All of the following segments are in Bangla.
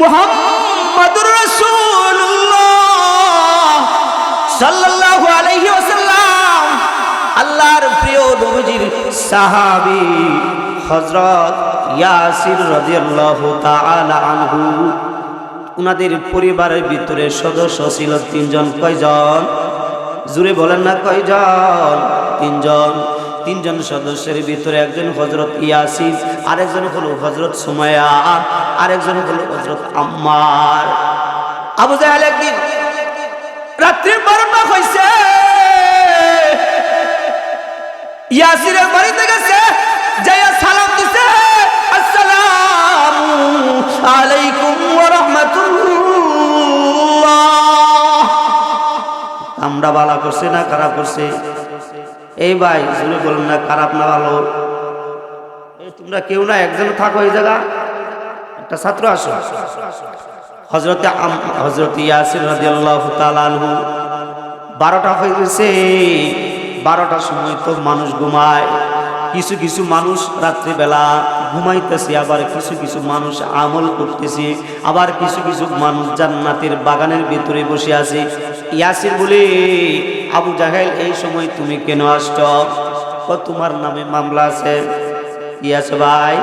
মুহাম্মাদুর রাসূলুল্লাহ আল্লাহর প্রিয় হযরত ইয়াসির রাদিয়াল্লাহু তাআলা আনহু, উনাদের পরিবারের ভিতরে সদস্য ছিল তিনজন। কয়জন? জুড়ে বলেন না কয়জন? তিনজন। তিনজন সদস্যের ভিতরে একজন হজরত ইয়াসিন আরেকজন হলো হজরত সুমায়া আরেকজন হলো হজরত আম্মার। আবু জাহেল একদিন রাত্রি বারোটা হয়েছে ইয়াসিরের বাড়িতে গেছে, যাইয়া সালাম দিছে। আসসালামু আলাইকুম ওয়া রাহমাতুল্লাহ। আমরা ভালো করছে না খারাপ করছে? এই ভাই শুনে বলুন না, খারাপ না ভালো? তোমরা কেউ না, একজন থাকো এই জায়গা। একটা ছাত্র আসো হজরতে হজরত ইয়াসির রাদিয়াল্লাহু তাআলা আনহু বারোটা হয়ে গেছে। বারোটার সময় তো মানুষ ঘুমায়। কিছু কিছু মানুষ রাত্রিবেলা ঘুমাইতেছে, আবার কিছু কিছু মানুষ আমল করতেছে, আবার কিছু কিছু মানুষ জান্নাতের বাগানের ভিতরে বসে আছে। ইয়াসির বলে, আবু জাহেল, এই সময় তুমি কেন আসছ? তোমার নামে মামলা আছে। ইয়াস ভাই,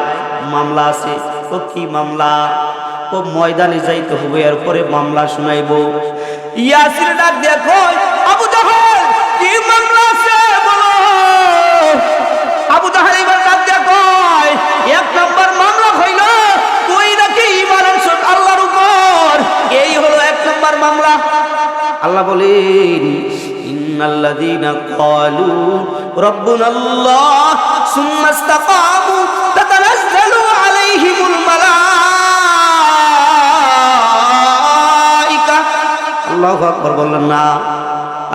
মামলা আছে। কি মামলা। ও ময়দানে যাইতে হবে এরপরে মামলা শুনাইব। ইয়াসির ডাক দেখো আবু জাহেল, কি মামলা আছে বলো? আবু জাহেল এবার ডাক দেখো এক নম্বর মামলা হইল, তুই নাকি ইমান আনছ আল্লাহর উপর? এই হলো এক নম্বর মামলা। আল্লাহ বলেন, ইন্নাল্লাযীনা ক্বালু, রাব্বুনাল্লাহ, সুম্মা ইসতাকামু আল্লাহু আকবার বললেন, না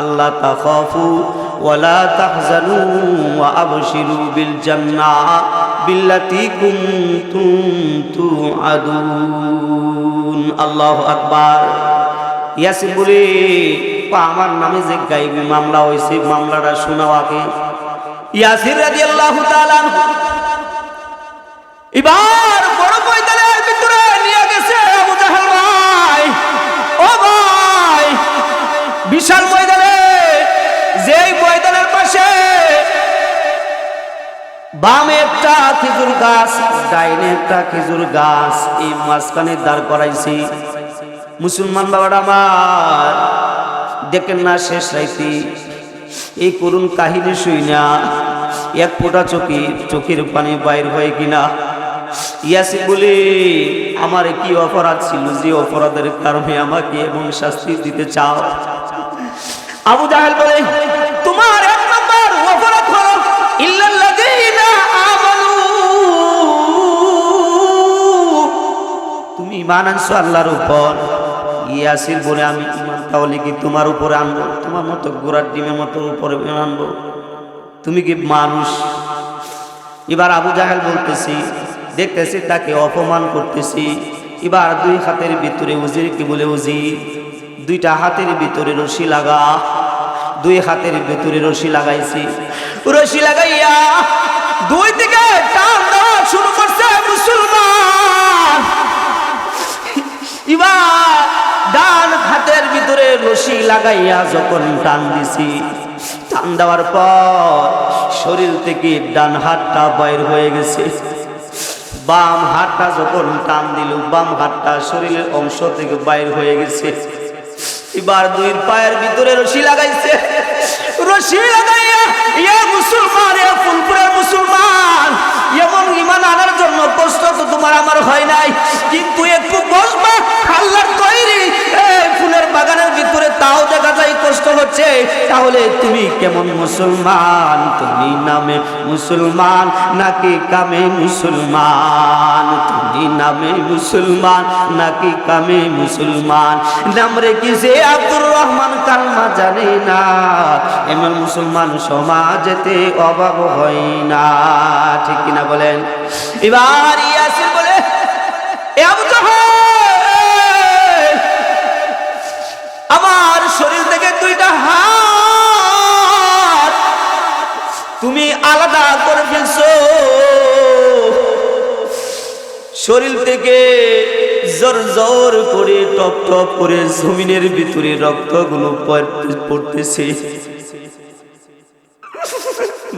আল্লাহ তাখাফু ওয়ালা তাহজানু আবশিরু বিল জান্নাহ বিল্লাতি কুনতুম তুআদুন। আল্লাহু আকবার। ইয়াসিন বলে আমার নামে যে গাইবি মামলা হয়েছে মামলাটা শোনাও আগে। ইয়াসির রাদিয়াল্লাহু তাআলা এবার বিশাল ময়দানে, যেই ময়দানের পাশে বামে একটা খেজুর গাছ, ডাইনে একটা খেজুর গাছ, এই মাঝখানে দাঁড় করাইছি। মুসলমান বাবারা আমার, দেখেন না শেষ রাইতি, এই করুণ কাহিনী শুই না, এক ফোঁটা চোখে, চোখের পানি বাইর হয় কিনা? ইয়াসি বলে, আমার কি অপরাধ ছিল যে অপরাধের কারণে আমাকে এমন শাস্তি দিতে চাও? আবু জাহেল বলে, তোমার এক নম্বর অপরাধ হলো তুমি ইমান আনছো আল্লাহর উপর। ইয়াসির বলে, আমি ইমান তাহলে কি তোমার উপরে আনব, তোমার মতো গোড়ার ডিমের মতো উপরে আনব। তুমি কি মানুষ? এবার আবু জাহেল বলতেছি, দেখতেছি, তাকে অপমান করতেছি। এবার দুই হাতের ভিতরে উজির, কি বলে উজির? দুইটা হাতের ভিতরে রশি লাগা। দুই হাতের ভিতরে রশি লাগাইছি। রশি লাগাইয়া দুই দিকে টান দেওয়া শুরু করছে মুসলমান। ডান হাতের ভিতরে রশি লাগাইয়া যখন টান দিছি, টান দেওয়ার পর শরীর থেকে ডান হাতটা বাইর হয়ে গেছে। বাম হাতটা যখন টান দিল, বাম হাতটা শরীরের অংশ থেকে বাইর হয়ে গেছে। এবার দুই পায়ের ভিতরে রশি লাগাইছে। মুসলমান, ইয়া ফুলপুরের তাহলে তুমি কেমন মুসলমান? তুমি নামে মুসলমান, নাকি কামে মুসলমান? তুমি নামে মুসলমান, নাকি কামে মুসলমান? নাম রেখেছে আব্দুর রহমান, কালমা জানে না। এমন মুসলমান সমাজেতে অভাব হয় না। ঠিক কিনা বলেন? এবার ইয়াসির বলে, "এ আমার শরীর থেকে দুইটা হাত তুমি আলাদা করে ফেলছো। শরীর থেকে জোর জোর করে টপ টপ করে জমিনের ভিতরে রক্তগুলো পড়তে- পড়তেছে।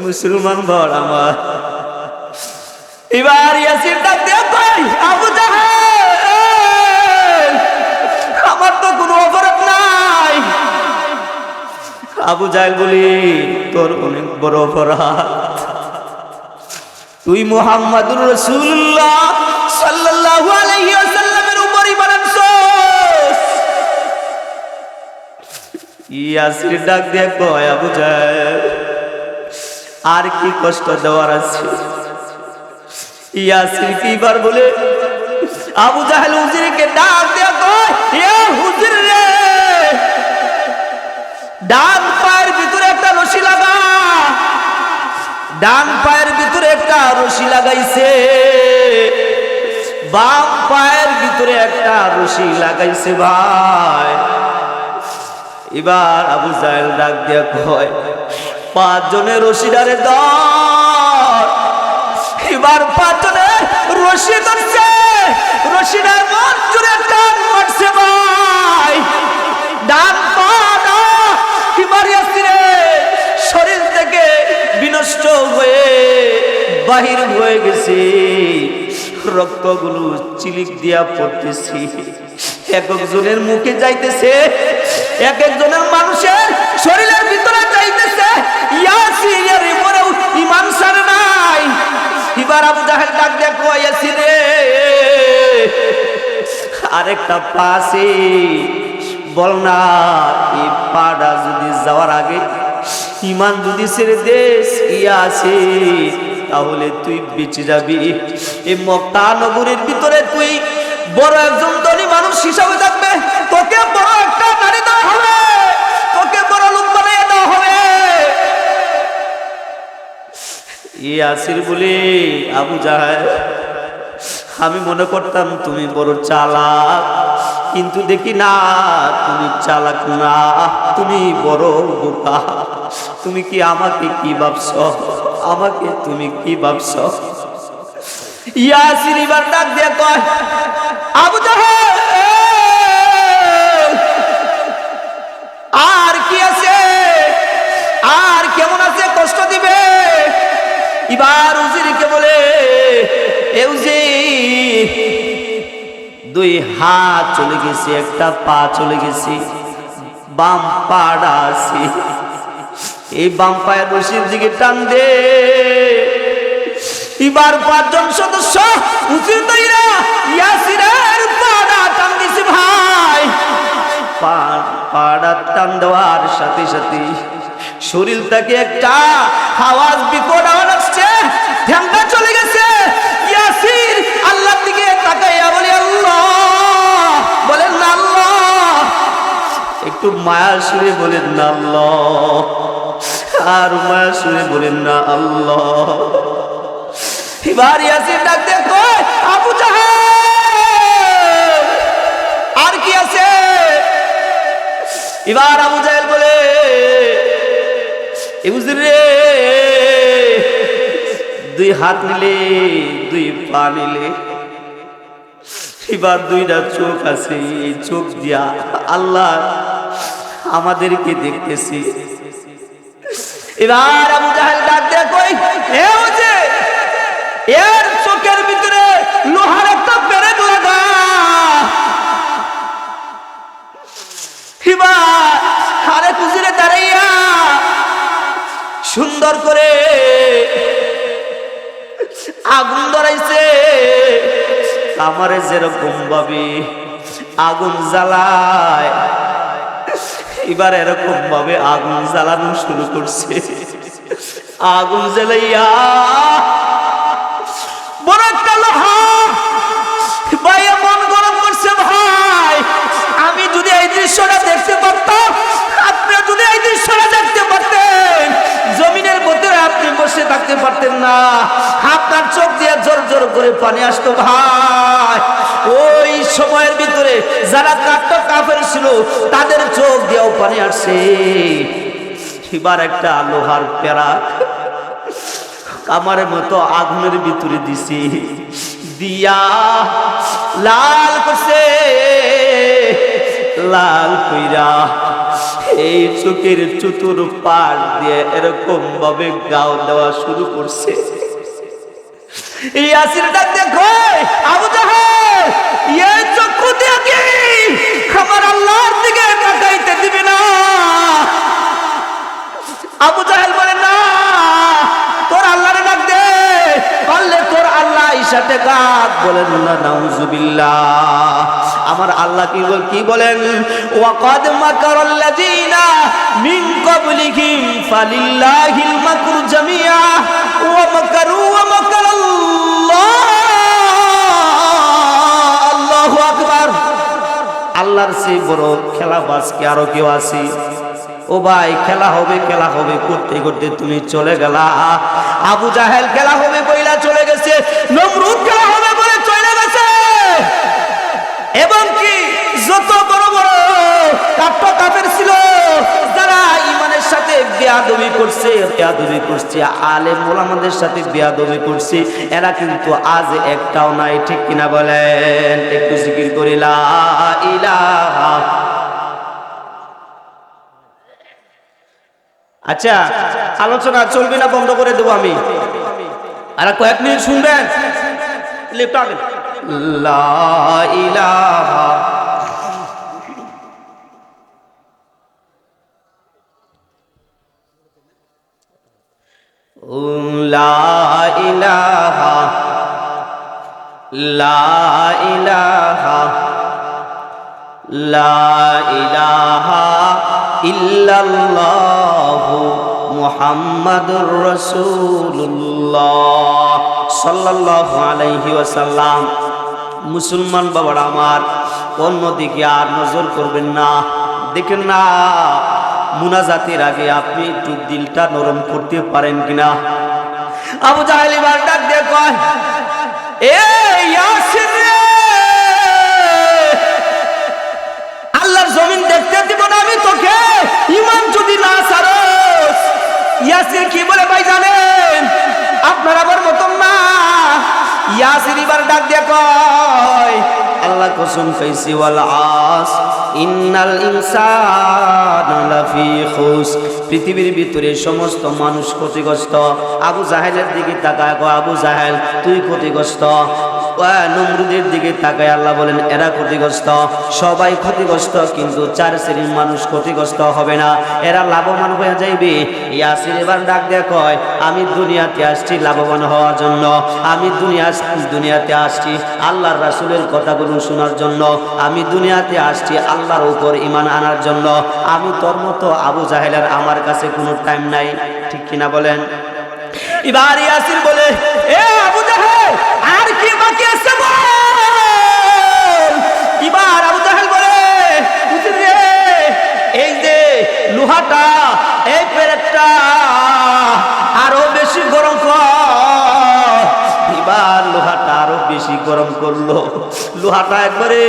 মুসলমান বর আমার। এবার ইয়াসির ডাক কই আবু জাহেল আমার তো কোনো অপরাধ নাই। আবু জাহেল বলি, তোর অনেক বড় অপরাধ। তুই মুহাম্মাদুর রাসূলুল্লাহ সাল্লাল্লাহু আলাইহি ওয়াসাল্লামের উপর আনছস। ইয়াসির ডাক দিয়ে, কয় আবু জাহেল আর কি কষ্ট দেওয়ার আছে? ইয়াসির কি বার বলে, আবু জাহেল হুজুরকে ডাক দিয়ে কয়, এ হুজুর রে, ডান পায়ের ভিতরে একটা রশি লাগা, ডান পায়ের ভিতরে একটা রশি লাগাইছে, বাম পায়ের ভিতরে একটা রশি লাগাইছে ভাই। এবার আবু জাহেল ডাক দিয়ে কয় পাঁচজনের রশিদারে দর এবার পাঁচজনে রশি ধরছে রশিদার মন জুড়ে টান মারছে ভাই। ডান শরীর থেকে বিনষ্ট হয়ে বাহির হয়ে গেছে। রক্তগুলো দিয়া পড়তেছি। এক একজনের মুখে যাইতেছে, এক একজনের মানুষের শরীরের ইমান নাই। এবার আবু জাহেল ডাক রে। আরেকটা পাশে, বল না, এই পাটা যদি যাওয়ার আগে ইমান যদি ছেড়ে দেশ ইয়া আছে, তাহলে তুই বেঁচে যাবি। এই মক্কা নগরীর ভিতরে তুই বড় একজন ধনী মানুষ হিসাবে থাকবে। তোকে বড় একটা ইয়াসির বলে আবু জাহেল, আমি মনে করতাম তুমি বড় চালাক, কিন্তু দেখি না, তুমি চালাক না, তুমি বড় বোকা। তুমি কি আমাকে কি ভাবছ? আমাকে তুমি কি ভাবছ? ইয়াসির এবার ডাক দিয়ে কয়, আবু জাহেল, আর কি আছে? আর কেমন আছে? কষ্ট দিবে? এবার উজিরকে বলে দুই হাত চলে গেছে, একটা পা চলে গেছে, বাম পাড়া আছে। এই বাম পায়ের রশির দিকে টান দে। এবার পাঁচজন সদস্য উচিত তৈরা ইয়াসিরের পাড়া টান দিছে ভাই। পাড়া টান দেওয়ার সাথে সাথে শরীর থেকে একটা আওয়াজ বিকট একটু মায়া সুরে বলেন না আল্লাহ। আর মায়া সুরে বলেন না আল্লাহ। এবার ইয়াসির ডাক দেখো আবু জাহেল, আর কি আছে? এবার আবু জাহেল বলে রে, দুই হাত নিলে, দুই পা নিলে। এবার দুইটা চোখ আছে এই চোখ দিয়া আল্লাহ আমাদেরকে দেখতেছি। এবার আবু জাহেল ডাক দেয়া কই? এ হচ্ছে এর চোখের ভিতরে লোহার একটা পেরেক লাগা এবার আরে কুজিরে দাঁড়াইয়া সুন্দর করে আগুন ধরাইছে। আমারে যেরকম ভাবে আগুন জ্বালায় এবার এরকম ভাবে আগুন জ্বালানো শুরু করছে। আগুন জ্বালাইয়া বড় একটা লোহা ভাই মন গরম করছে ভাই। আমি যদি এই দৃশ্যটা দেখতে পারতাম আপনি যদি এই দৃশ্যটা দেখতে পারতেন জমিনের ভিতরে আপনি বসে থাকতে পারতেন না। আপনার চোখ দিয়ে জোর জোর করে পানি আসতো ভাই। ওই সময়ের ভিতরে যারা কাট্ট কাফের ছিল, তাদের চোখ দিয়েও পানি আসছে। এবার একটা লোহার প্যারা কামারের মতো আগুনের ভিতরে দিছি। দিয়া লাল করে করছে। লাল কইরা এই চোখের চতুর পাশ দিয়ে এরকম ভাবে গাও দেওয়া শুরু করছে। আসিরটা দেখো আবু দিকে দিবে না? আবু বলে, না, তোর ডাক তোর আল্লাহ না, নাউজুবিল্লাহ। আমার আল্লাহ কি বল, কি বলেন? ওয়াকাদ মাকারাল্লাযিনা মিন ক্বাবলিহিম ফালিল্লাহিল মাকরু জামিআ ওয়া মাকারু ওয়া মাকারাল্লাহ। আল্লাহু আকবার। আল্লাহর সেই বড় খেলাবাজ কি আরও কেউ আছে? ও ভাই, খেলা হবে খেলা হবে, করতে করতে তুমি চলে গেলা। আবু জাহেল, খেলা হবে বইলা চলে গেছে। নমরুদ, খেলা হবে। এবং কি যত বড় বড় কাপ্ত কাফের ছিল, যারা ইমানের সাথে বেয়াদবি করছে বেয়াদবি করছে, আলেম মোলামাদের সাথে বেয়াদবি করছে, এরা কিন্তু আজ একটাও নাই, ঠিক কিনা বলেন? একটু জিকির করি, লা ইলাহা। আচ্ছা আলোচনা চলবে না, বন্ধ করে দেবো আমি। আর কয়েক মিনিট শুনবেন? লিফট আগে। মুহাম্মাদুর রাসূলুল্লাহ সাল্লাল্লাহু আলাইহি ওয়াসাল্লাম। মুসলমান বাবারা আমার, অন্যদিকে আর নজর করবেন না। দেখেন না, মুনাজাতের আগে আপনি একটু দিলটা নরম করতে পারেন কিনা। আবু জাহেল এবার কয়, এ আল্লাহর জমিন দেখতে দিব না আমি তোকে। ইমান যদি না সারস, ইয়াসির কি বলে ভাই জানেন? আপনার আবার মতন না ইয়াসির এবার ডাক দিয়ে কয়, আল্লাহ কসম খাইছি, ওয়াল আস, ইন্নাল ইনসানা লাফি খুস। পৃথিবীর ভিতরে সমস্ত মানুষ ক্ষতিগ্রস্ত। আবু জাহেলের দিকে তাকায়, কয়, আবু জাহেল, তুই ক্ষতিগ্রস্ত। নমরুদের দিকে তাকায় আল্লাহ বলেন, এরা ক্ষতিগ্রস্ত। সবাই ক্ষতিগ্রস্ত, কিন্তু চার শ্রেণির মানুষ ক্ষতিগ্রস্ত হবে না। এরা লাভবান হয়ে যাইবে। ইয়াসির এবার ডাক দেয়া আমি দুনিয়াতে আসছি লাভবান হওয়ার জন্য। আমি দুনিয়া দুনিয়াতে আসছি আল্লাহর রাসুলের কথাগুলো শোনার জন্য। আমি দুনিয়াতে আসছি আল্লাহর উপর ইমান আনার জন্য। আমি তোর মতো আবু জাহেলের আমার কাছে কোনো টাইম নাই। ঠিক কিনা বলেন? এবার ইয়াসির বলে, এ আবু বাকি এই যে লোহাটা, এই পেরেকটা, আরও বেশি গরম এবার লোহাটা আরও বেশি গরম করল। লোহাটা একবারে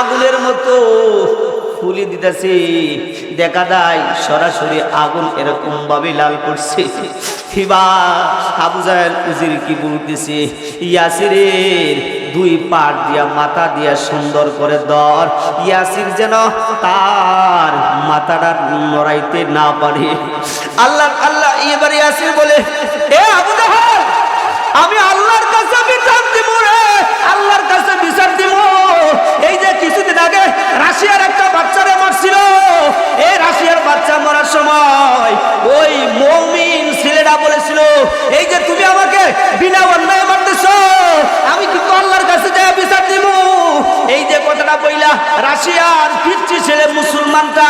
আগুনের মতো ফুলি দিতেছে। দেখা যায় সরাসরি আগুন এরকম ভাবে লাল করছে। হিবা আবু জাহেল উজির কি বলতেছে, ইয়াসিরের দুই পাট দিয়া মাথা দিয়া সুন্দর করে দর ইয়াসির যেন তার মাথাটা নড়াইতে না পারে। আল্লাহ আল্লাহ, এবার ইয়াসির বলে, এ আবু জাহেল, আমি আল্লাহর কাছে বিচার দিব রে, আল্লাহর কাছে বিচার দিব। এই যে কিছুদিন আগে রাশিয়ার একটা বাচ্চারে মারছিল। এই রাশিয়ার বাচ্চা মরার সময় ওই মমিন ছেলেরা বলেছিল, এই যে তুমি আমাকে বিনা অন্যায় মারতেছ, আমি কিন্তু আল্লাহর কাছে যাই বিচার দিব এই যে কথাটা বইলা রাশিয়ার পিচ্ছি ছেলে মুসলমানটা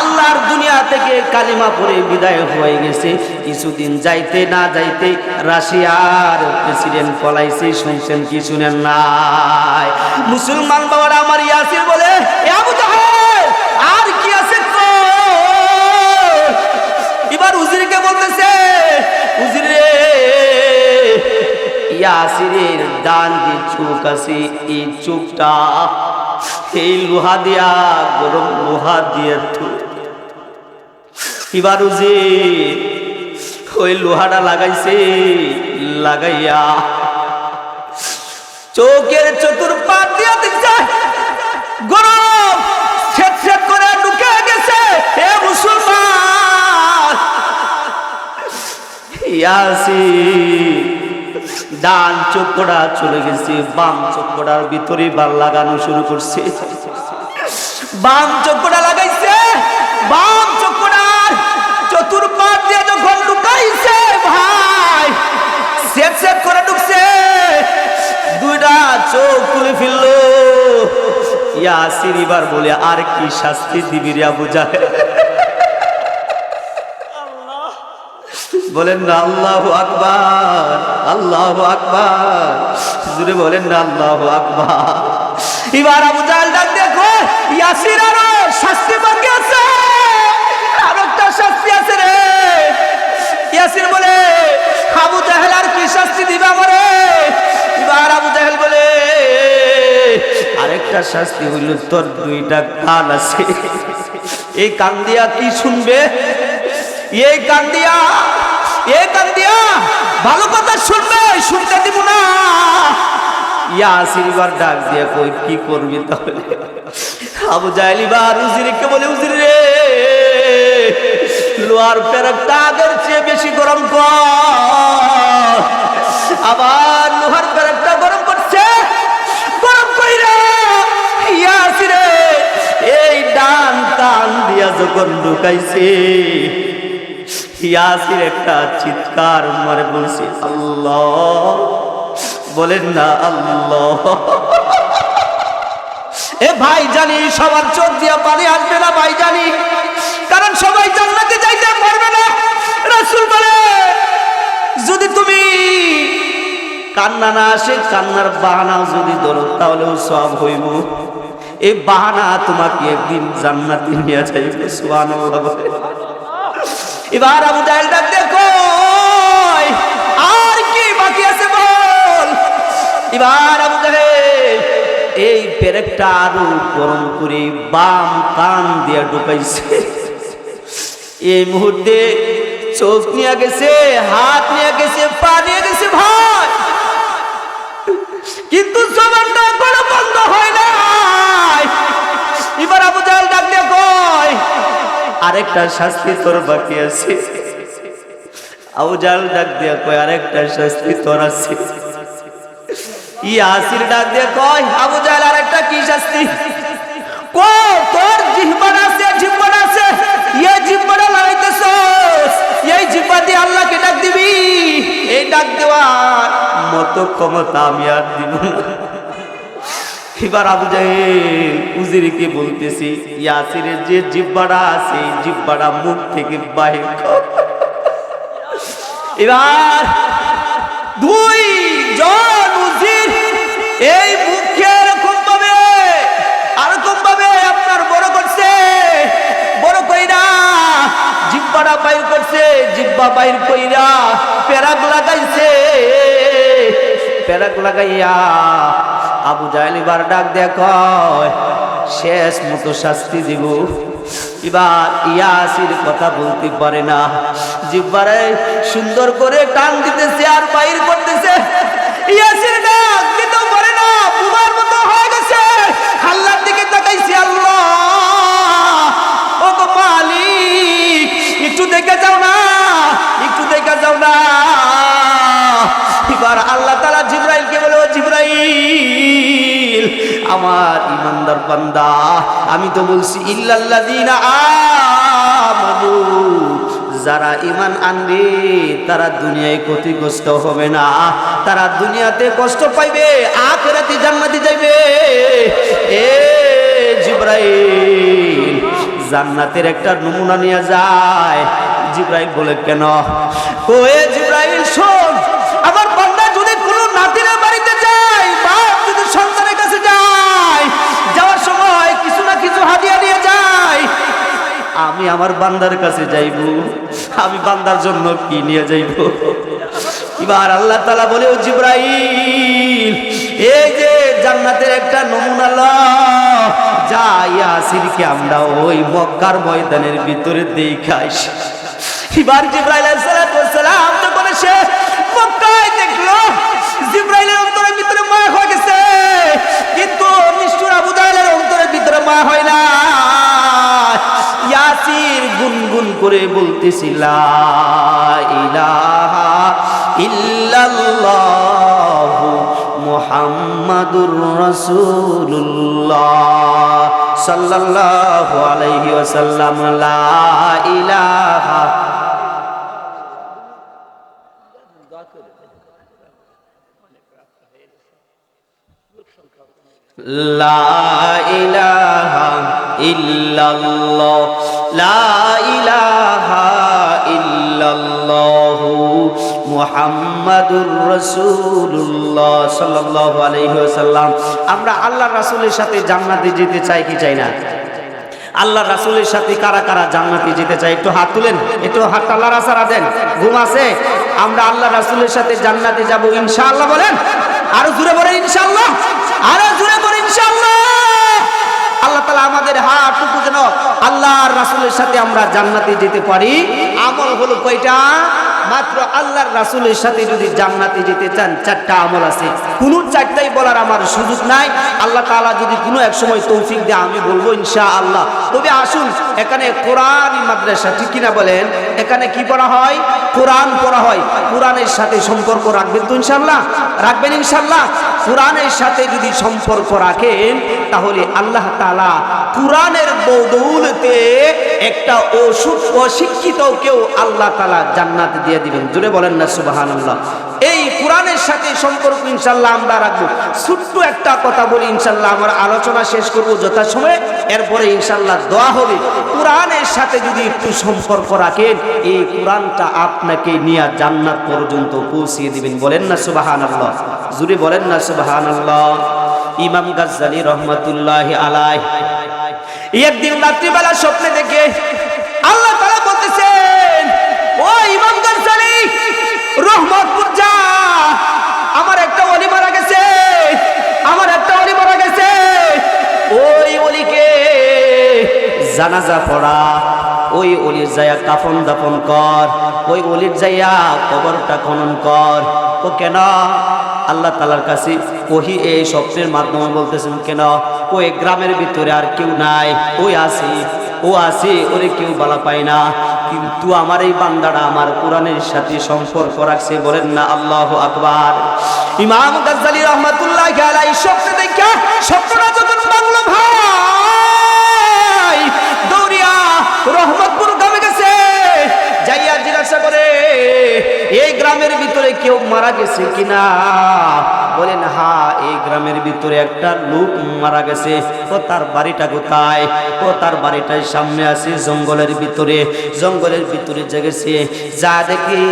আল্লাহর দুনিয়া থেকে কালিমা পরে বিদায় হয়ে গেছে। কিছুদিন যাইতে না যাইতে রাশিয়ার প্রেসিডেন্ট পলাইছে, শুনছেন কি শুনেন নাই? মুসলমান বাবারা আমার ইয়াসির বলে আর কি আছে তোর?" এবার উজিরকে বলতেছে ইয়াসিরের ডান যে আছে, এই এই লোহা দিয়া, গরম লোহা দিয়ে এবার ওই লোহাটা লাগাইছে, লাগাইয়া চৌকের চতুর্পাত দিয়া গরম ছেদ করে ডান চক্কড়া চলে গেছে, বাম চোখটার ভিতরে বাল লাগানো শুরু করছে। বাম চক্কড়া লাগাইছে, বাম ইয়াসির এবার বলে, আর কি শাস্তি দিবি রে আবু জাহেল? বলেন না, আল্লাহ আকবার আল্লাহ আকবার। জুড়ে বলেন না, আল্লাহ আকবার। এবার আবু জাহেল ডাক দেখো ইয়াসির আরও শাস্তি বাকি আছে, আর একটা শাস্তি আছে রে। ইয়াসির বলে, আবু জাহেল আর কি শাস্তি দিবে আমারে? এবার আবু জাহেল বলে আরেকটা শাস্তি হইল, তোর দুইটা কান আছে। এই কি শুনবে? এই ভালো কথা শুনবে, শুনতে দিব না। এবার ডাক কই, কি করবি তাহলে? রে লোয়ার প্যারাকটা চেয়ে বেশি গরম কর। আবার লোহার ইয়াসিরে এই ডান কান দিয়া যখন ঢুকাইছে, ইয়াসির একটা চিৎকার মারে বলছে, আল্লাহ। বলেন না, আল্লাহ। এ ভাই জানি সবার চোখ দিয়া পানি আসবে না, ভাই জানি। কারণ সবাই জান্নাতে যাইতে পারবে না। রাসূল বলে, যদি তুমি কান্না না আসে, কান্নার বাহানা যদি ধরো, তাহলেও সব হইব। এই বাহানা তোমাকে একদিন নিয়ে যাইবে এবার আবু জাহেল দেখো আর কি বাকি আছে বল? এবার আবু এই পেরেকটা আরও গরম করে বাম কান দিয়ে ঢুকাইছে। এই মুহূর্তে চোখ নিয়ে গেছে, হাত নিয়ে গেছে, পা নিয়ে গেছে, ভাই। কিন্তু জবানটা কোনো বন্ধ হয় নাই। এবার আবু জাহেল ডাক দিয়ে কয় আরেকটা শাস্তি তোর বাকি আছে। আবু জাহেল ডাক দিয়ে কয় আরেকটা শাস্তি তোর আছে। ইয়াসির ডাক দিয়ে কয় আবু জাহেল আরেকটা কি শাস্তি? কো তোর জিহ্বান আছে জিহ্বান আছে। এই জিহ্বাটা লাগাইতেছস এই জিহ্বা দিয়ে আল্লাহকে ডাক দিবি। এই ডাক দেওয়ার মতো ক্ষমতা আমি আর দিব না। এবার আবু জাহেল উজিরিকে বলতেছি ইয়াসিরের যে জিব্বাটা আছে, এই জিব্বাটা মুখ থেকে বাহির এবার দুই জন উজির এই মুখে এরকম ভাবে এরকম ভাবে আপনার বড় করছে, বড় কইরা জিব্বাটা বাইর করছে, জিব্বা বাইর কইরা পেরাক লাগাইছে, পেরাক লাগাইয়া আবু জাহেল এবার ডাক দেখ শেষ মতো শাস্তি দিব। এবার ইয়াসির কথা বলতে পারে না। জিব্বারে সুন্দর করে টান দিতেছে আর বাইর করতেছে। ইয়াসির ডাক দিতেও পারে না, বুমার মতো হয়ে গেছে। আল্লাহর দিকে তাকাইছে আল্লাহ। ও মালিক, একটু দেখে যাও না, একটু দেখে যাও না। এবার আল্লাহ তালা জিব্রাইলকে আমার ইমানদার বান্দা। আমি তো বলছি, ইল্লাল্লাযীনা আমানু। যারা ইমান আনবে, তারা দুনিয়ায় ক্ষতিগ্রস্ত হবে না। তারা দুনিয়াতে কষ্ট পাইবে, আখেরাতে জান্নাতে যাইবে। এ জিব্রাইল, জান্নাতের একটা নমুনা নিয়ে যায়। জিব্রাইল বলে, কেন? ও এ জিব্রাইল, শোন আমি আমার বান্দার কাছে যাইব। আমি বান্দার জন্য কি নিয়ে যাইব? এবার আল্লাহ তালা বলে, ও জিব্রাইল, এই যে জান্নাতের একটা নমুনা ল যা ইয়াসিরকে আমরা ওই মক্কার ময়দানের ভিতরে দেখাইস এবার জিব্রাইল আলাইহিস সালাম যখন সে করে বলতেছি ইলাহা ইল্লাল্লাহু মুহাম্মাদুর ইলাহা লা ইলাহা ইল্লাল্লাহ আমরা আল্লাহর রাসূলের সাথে জান্নাতে যেতে চাই কি চাই না? আল্লাহ রাসূলের সাথে কারা কারা জান্নাতে যেতে চাই একটু হাত তুলেন, একটু হাত আল্লাহর আসারা দেন। ঘুম আছে? আমরা আল্লাহ রাসূলের সাথে জান্নাতে যাব ইনশাআল্লাহ বলেন? আরও জোরে বলেন ইনশাআল্লাহ? আরও জোরে বলেন ইনশাআল্লাহ? আল্লাহ তালা আমাদের হাটুকু যেন আল্লাহর রাসুলের সাথে আমরা জান্নাতে যেতে পারি। আমল হলো কয়টা? মাত্র আল্লাহর রাসুলের সাথে যদি জান্নাতে যেতে চান, চারটা আমল আছে। কোনো চারটাই বলার আমার সুযোগ নাই। আল্লাহ তাআলা যদি কোনো এক সময় তৌফিক দেয়, আমি বলব ইনশাআল্লাহ। তবে আসুন, এখানে কোরআন মাদ্রাসা, ঠিক কিনা বলেন? এখানে কি পড়া হয়? কোরআন পড়া হয়। কোরআনের সাথে সম্পর্ক রাখবেন তো ইনশাল্লাহ রাখবেন ইনশাল্লাহ কোরআনের সাথে যদি সম্পর্ক রাখেন, তাহলে আল্লাহ তাআলা কোরআনের বদৌলতে একটা অসুখ অশিক্ষিত কেউ আল্লাহ তালা জান্নাত দিয়ে দিবেন। জুড়ে বলেন না সুবহানাল্লাহ। এই কোরআনের সাথে সম্পর্ক ইনশাল্লাহ আমরা রাখব। ছোট্ট একটা কথা বলি ইনশাল্লাহ আমার আলোচনা শেষ করব যথাসময়ে। এরপরে ইনশাল্লাহ দোয়া হবে। কোরআনের সাথে যদি একটু সম্পর্ক রাখেন, এই কোরআনটা আপনাকে নিয়ে জান্নাত পর্যন্ত পৌঁছিয়ে দিবেন। বলেন না সুবাহান আল্লাহ জুড়ে বলেন না সুবাহান আল্লাহ ইমাম গাজ্জালি রহমতুল্লাহ আলাই একদিন রাত্রিবেলা স্বপ্নে দেখে আল্লাহ তারা বলতেছেন, ও ইমাম গাজ্জালি, রহমতপুর যা আমার একটা অলি মারা গেছে আমার একটা অলি মারা গেছে ওই অলিকে জানাজা পড়া, ওই অলির যাইয়া কাফন দাফন কর, ওই অলির যাইয়া কবরটা খনন কর। ও কেন? আল্লাহ তালার কাছে ওহি এই স্বপ্নের মাধ্যমে বলতেছেন, কেন? ওই গ্রামের ভিতরে আর কেউ নাই, ওই আছে ও আছে ওরে কেউ বলা পায় না। কিন্তু আমার এই বান্দাটা আমার কোরআনের সাথে সম্পর্ক রাখছে, বলেন না আল্লাহ আকবার। ইমাম গাজ্জালি রহমাতুল্লাহ আলাই স্বপ্ন দেখা স্বপ্নটা যখন গ্রামের ভিতরে কেউ মারা গেছে কিনা? বলেন হা, এই গ্রামের ভিতরে একটা লোক মারা গেছে। ও তার বাড়িটা কোথায়? ও তার বাড়িটার সামনে আছে জঙ্গলের ভিতরে। জঙ্গলের ভিতরে যে গেছে যা দেখি,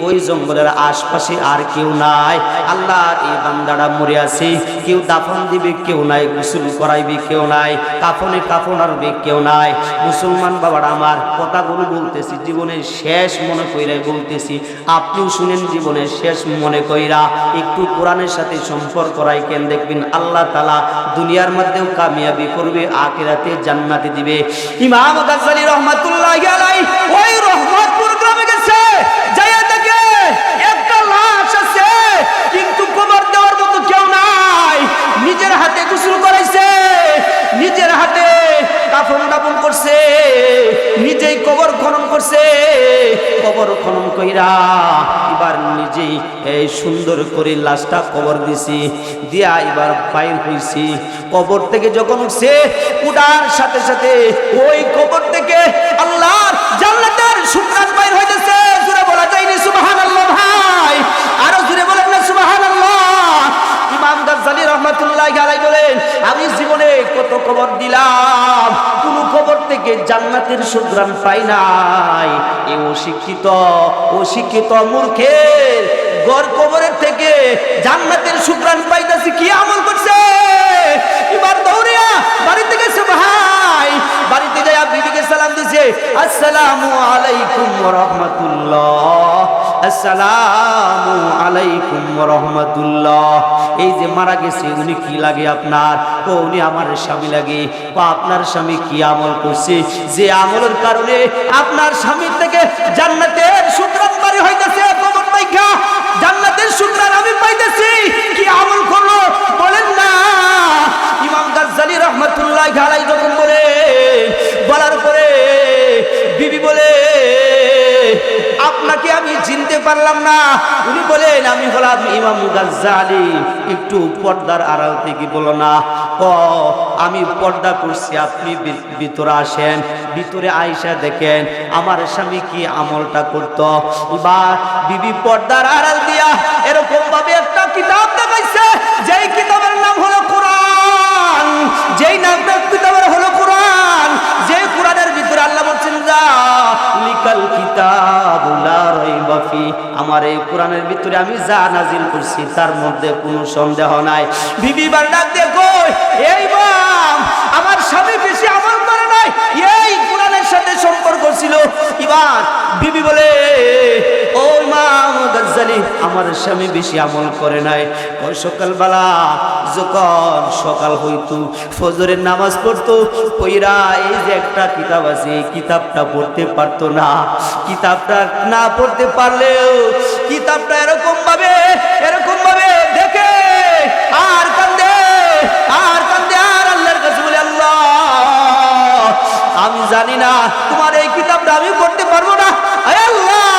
ওই জঙ্গলের আশপাশে আর কেউ নাই। আল্লাহ, এই বান্দাটা মরে আছে। কেউ দাফন দিবে, কেউ নাই। গোসল করাইবে, কেউ নাই। কাফনে কাফন আরবে, কেউ নাই। মুসলমান বাবার, আমার কথাগুলো বলতেছি, জীবনের শেষ মনে কইরা বলতেছি। আপনিও শুনেন, জীবনের শেষ মনে কইরা। একটু কোরআনের সাথে সম্পর্ক রাখেন দেখবেন আল্লাহ তালা দুনিয়ার মধ্যেও কামিয়াবি করবে, আখেরাতে জান্নাতে দিবে। ইমাম গাজালি রহমাতুল্লাহ আলাই ওই রহমতপুর গ্রামে গেছে, যাইয়া দেখে একটা লাশ আছে, কিন্তু কবর দেওয়ার মতো কেউ নাই। নিজের হাতে গোসল করাইছে নিজের হাতে কাফন দাপন করছে, নিজেই কবর খনন করছে। কবর খনন কইরা এবার নিজেই এই সুন্দর করে লাশটা কবর দিছি, দিয়া এবার বাইর হইছি। কবর থেকে যখন উঠছে, উঠার সাথে সাথে ওই কবর থেকে আল্লাহর জান্নাতের সুপ্রাণ বাইর হইতেছে। রহমাতুল্লাহ আলাই বলেন, আমি জীবনে কত খবর দিলাম, কোন খবর থেকে জান্নাতের সুগ্রাম পাই নাই। এ অশিক্ষিত অশিক্ষিত মূর্খের গড় কবরের থেকে জান্নাতের সুগ্রাম পাইতাছি, কি আমল করছে? বাড়িতে গেছে, ভাই। আসসালামু আলাইকুম রাহমাতুল্লাহ। আসসালামু আলাইকুম রাহমাতুল্লাহ। এই যে মারা গেছে, উনি কি লাগে আপনার? ও, উনি আমার স্বামী লাগে। বা আপনার স্বামী কি আমল করছে? যে আমলের কারণে আপনার স্বামীর থেকে জান্নাতের সুগ্রাম বাড়ি হইতেছে জান্নাতের সুগ্রাম আমি পাইতেছি। কি আমল করল? বলেন না। ইমাম গাজ্জালি রহমাতুল্লাহ আলাই যখন বলে, বলার পরে বিবি বলে আপনাকে আমি চিনতে পারলাম না। উনি বলেন, আমি হলাম ইমাম গাজ্জালি। একটু পর্দার আড়াল থেকে বলো না। আমি পর্দা করছি, আপনি ভিতরে আসেন। ভিতরে আয়সা দেখেন, আমার স্বামী কি আমলটা করত? বা বিবি পর্দার আড়াল দিয়া এরকম ভাবে একটা কিতাব দেখাইছে। যেই কিতাবের নাম হলো কোরআন। যেই নামটা কিতাব লিকাল কিতাব লা রাইবা ফি। আমার এই কোরআনের ভিতরে আমি যা নাজিল করছি, তার মধ্যে কোনো সন্দেহ নাই। বিবি বার ডাক দেখো এই বাম, আমার স্বামী বেশি আমল আমার স্বামী বেশি আমল করে নাই। ওই সকালবেলা যখন সকাল হইতো, ফজরের নামাজ পড়তো কইরা এই যে একটা কিতাব আছে কিতাবটা পড়তে পারতো না। কিতাবটা না পড়তে পারলেও কিতাবটা এরকম ভাবে এরকম ভাবে দেখে আর কান্দে, আর জানি না। তোমার এই কিতাবটা আমি পড়তে পারব না। আল্লাহ!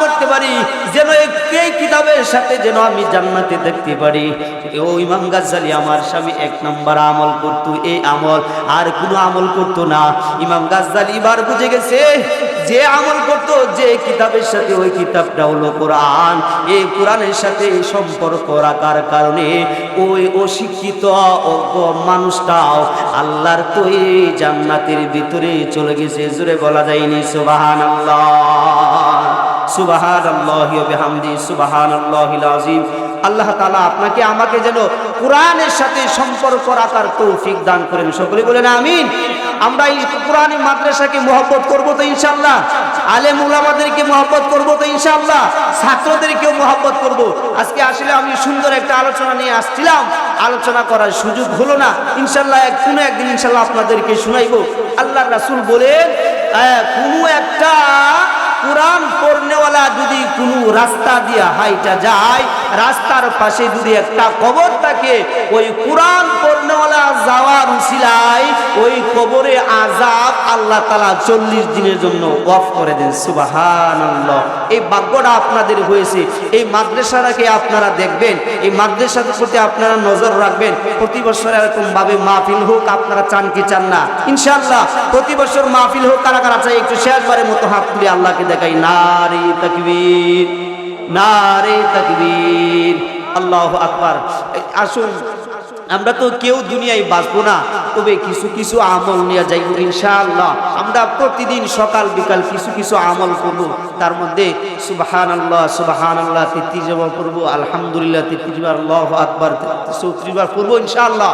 পড়তে পারি, যেন এই- কিতাবের সাথে যেন আমি জান্নাতে দেখতে পারি। ও ইমাম গাজ্জালি, আমার স্বামী এক নম্বর আমল করতো এই আমল আর কোনো আমল করতো না। ইমাম গাজ্জালি এবার বুঝে গেছে, যে আমল করতো, যে কিতাবের সাথে ওই কিতাবটা হলো কোরআন। এই কোরআনের সাথে সম্পর্ক রাখার কারণে ওই অশিক্ষিত মানুষটাও আল্লাহর তো এই জান্নাতের ভিতরে চলে গেছে। জোরে বলা যায়নি সুবাহান আল্লাহ সুবাহান আল্লাহ আল্লাহিল আজিম আল্লাহ তালা আপনাকে, আমাকে যেন কোরআনের সাথে সম্পর্ক রাখার তৌফিক দান করেন। সকলে বলেন আমিন। আমরা এই কোরআনী মাদ্রাসাকে মহব্বত করব তো ইনশাল্লাহ আলেম উলামাদেরকে মহব্বত করব তো ইনশাল্লাহ ছাত্রদেরকেও মহব্বত করব। আজকে আসলে আমি সুন্দর একটা আলোচনা নিয়ে আসছিলাম। আলোচনা করার সুযোগ হলো না। ইনশাল্লাহ এক কোনো একদিন ইনশাল্লাহ আপনাদেরকে শুনাইবো। আল্লাহ রাসূল বলেন কোনো একটা কোরআন পড়নেওয়ালা যদি কোনো রাস্তা দিয়ে হাইটা যায়, রাস্তার পাশে যদি একটা কবর থাকে, ওই কোরআন যাওয়ার ওই কবরে আজাব আল্লাহ তালা চল্লিশ দিনের জন্য অফ করে দেন সুবাহান এই ভাগ্যটা আপনাদের হয়েছে। এই মাদ্রাসাটাকে আপনারা দেখবেন? এই মাদ্রাসার প্রতি আপনারা নজর রাখবেন। প্রতি বছর এরকম ভাবে মাহফিল হোক, আপনারা চান কি চান না? ইনশাআল্লাহ, প্রতি বছর মাহফিল হোক, কারা কারা চাই একটু শেষবারের মতো হাত তুলে আল্লাহকে দেখাই, নারী তকবীর, নারে তকবীর, আল্লাহ আকবার। আসুন আমরা তো কেউ দুনিয়ায় বাঁচবো না, তবে কিছু কিছু আমল নিয়ে যাইব ইনশাআল্লাহ। আমরা প্রতিদিন সকাল, বিকাল কিছু কিছু আমল করব। তার মধ্যে সুবাহান আল্লাহ সুবাহান আল্লাহ তেত্রিশ বার পড়ব, আলহামদুলিল্লাহ, তেত্রিশ বার, আল্লাহ আকবর চৌত্রিশ বার পড়ব ইনশাআল্লাহ।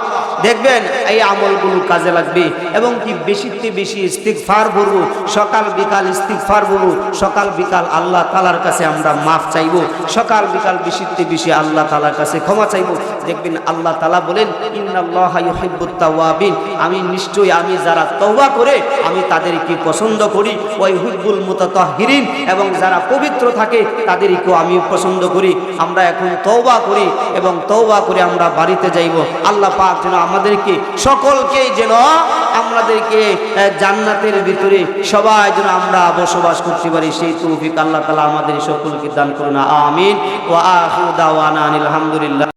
দেখবেন এই আমলগুলো কাজে লাগবে। এবং কি বেশিতে বেশি ইস্তিগফার ভরবো সকাল বিকাল ইস্তিগফার ভরবো সকাল বিকাল আল্লাহ তালার কাছে আমরা মাফ চাইব, সকাল বিকাল বেশিতে বেশি আল্লাহ তালার কাছে ক্ষমা চাইব। দেখবেন আল্লাহ তালা বলেন, ইন্নাল্লাহা ইউহিব্বুত তাওয়াবিন। আমি নিশ্চয়ই আমি যারা তওবা করে, আমি তাদেরকে পছন্দ করি। ওই হুব্বুল মুতাতাহহিরিন এবং যারা পবিত্র থাকে, তাদেরকেও আমি পছন্দ করি। আমরা এখন তওবা করি, এবং তওবা করে আমরা বাড়িতে যাইব। আল্লাহ পাক যেন আমাদেরকে সকলকেই যেন আমাদেরকে জান্নাতের ভিতরে সবাই যেন আমরা বসবাস করতে পারি, সেই তৌফিক আল্লাহ তালা আমাদের সকলকে দান করুন, আমিন। ওয়া আখিরু দাওয়ানা আনিল হামদুলিল্লাহ।